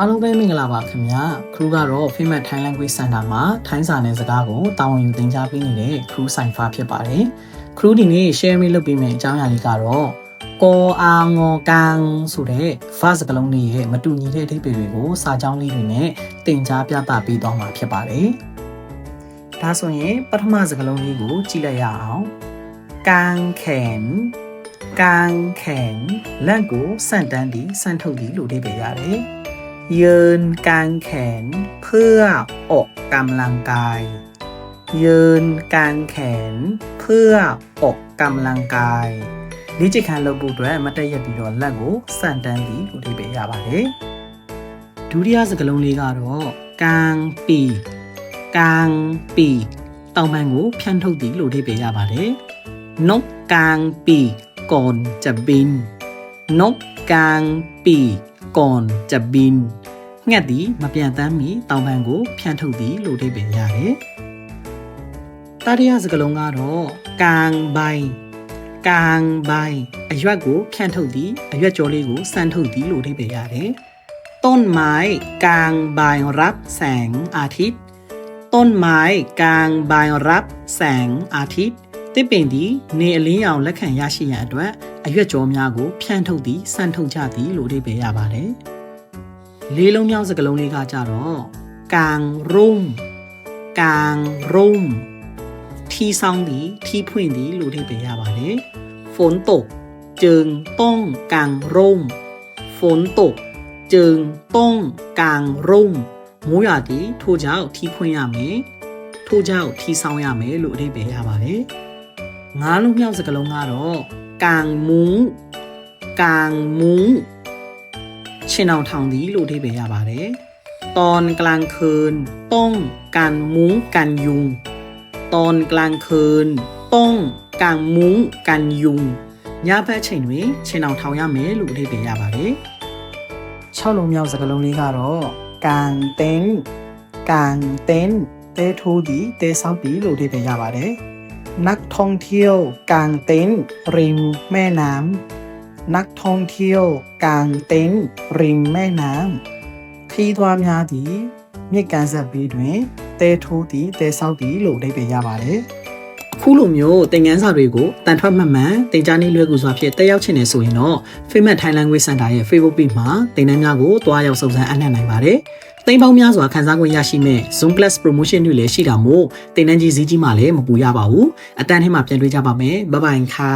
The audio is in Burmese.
အားလုံးပဲမင်္ဂလာပါခင်ဗျာခရူကတော့ Famous Thai Language Center မှာထိုင်းစာနယ်စကားကိုတာဝန်ယူသင်ကြားပေးနေတဲ့ခရူဆိုင်ဖာဖြစ်ပါတယ်ခရူဒီနေ့ share မိလုပ်ပေးမယ့်အကြောင်းအရာလေးကတော့ကောအာငေါကန်ဆိုတဲ့ verb စကားလုံးလေးရဲ့မတူညီတဲ့အဓိပ္ပာယ်တွေကိုစာကြောင်းလေးတွေနဲ့သင်ကြားပြသပေးသွားမှာဖြစ်ပါတယ်ဒါဆိုရင်ပထမစကားလုံးလေးကိုကြည့်လိုက်ရအောင်ကန်ခင်ကန်ခင်လက်ကိုစန့်တန်းပြီးစန့်ထုတ်ပြီးလို့အဓိပ္ပာယ်ရတယ် ยืนกางแขนเพื่อออกกำลังกาย ยืนกางแขนเพื่อออกกำลังกายလေ့ကျင့်ခန်းလုပ်ဖို့အတွက်မတ်တက်ရက်ပြီးတော့လက်ကိုစန့်တန်းပြီးလို့ဒီပဲရပါတယ်ဒုတိယစကားလုံးလေးကတော့ကางปีကางปีတောင်ပန်းကိုဖြန့်ထုတ်သည်လို့ဒီပဲရပါတယ်นกกางปีก่อนจะบิน นกกางปี ก่อนจะบินငှက်သည်မပြန်တမ်းမီတောင်ပန်းကိုဖြန့်ထုတ်သည်လို့အဓိပ္ပာယ်ရတယ်။တတိယစကားလုံးကတော့ကางใบကางใบအရွက်ကိုဖြန့်ထုတ်သည်အရွက်ကြောလေးကိုစမ်းထုတ်သည်လို့အဓိပ္ပာယ်ရတယ်။ต้นไม้กลางใบรับแสงอาทิตย์ ต้นไม้กลางใบรับแสงอาทิตย์ တစ်ပင်သည်နေအလင်းရောင်လက်ခံရရှိရန်အတွက်အရွက်ကြောများကိုဖြန့်ထုတ်သည်စမ်းထုတ်ကြသည်လို့အဓိပ္ပာယ်ရပါတယ်။လေးလုံးမြောက်စကားလုံးလေးကကြတော့กลางร่มกลางร่มထီဆောင်သည်ထီဖွင့်သည်လို့အဓိပ္ပာယ်ရပါတယ်။ฝนตกจึงต้องกางร่มฝนตกจึงต้องกางร่มမိုးရွာသည်ထို့ကြောင့်ထီဖွင့်ရမယ်ထို့ကြောင့်ထီဆောင်ရမယ်လို့အဓိပ္ပာယ်ရပါတယ်။ ငါးလုံးမြောက်စကားလုံးကတော့กางมุ้งกางมุ้งချင်းအောင်ထောင်သည်လို့အဓိပ္ပာယ်ရပါတယ်။ตอนกลางคืนต้องการมุ้งกันยุง ตอนกลางคืนต้องกางมุ้งกันยุงညဘက်ချိန်တွင်ချင်းအောင်ထောင်ရမယ်လို့အဓိပ္ပာယ်ရပါတယ်။6လုံးမြောက်စကားလုံးလေးကတော့ကန်တင်းကန်တင်းတဲထိုးသည်တဲဆောက်သည်လို့အဓိပ္ပာယ်ရပါတယ်။ นักท่องเที่ยวกางเต็นท์ริมแม่น้ำนักท่องเที่ยวกางเต็นท์ริมแม่น้ำခီးသွားများသည်မြစ်ကန်ဆက်ဘေးတွင်တဲထိုးသည်တဲဆောက်သည်လို့အဓိပ္ပာယ်ရပါတယ်ခုလိုမျိုးသင်ခန်းစာတွေကိုတန်ထွက်မှတ်မှန်သင်ကြားနည်းလွယ်ကူစွာဖြင့်တက်ရောက်ချင်နေဆိုရင်တော့ Famous Thai Language Center ရဲ့ Facebook page မှာသင်တန်းများကိုတွားရောက်စုံစမ်းအနှံ့နိုင်ပါတယ်။ သိန်းပေါင်းများစွာခန်းစားခွင့်ရရှိမဲ့ Zoom Plus Promotion တွေလည်းရှိတာမို့တင်နန်းကြီးဈေးကြီးမှလည်းမပူရပါဘူးအတန်းထဲမှာပြန်တွေ့ကြပါမယ်ဘိုင်ဘိုင်ခါ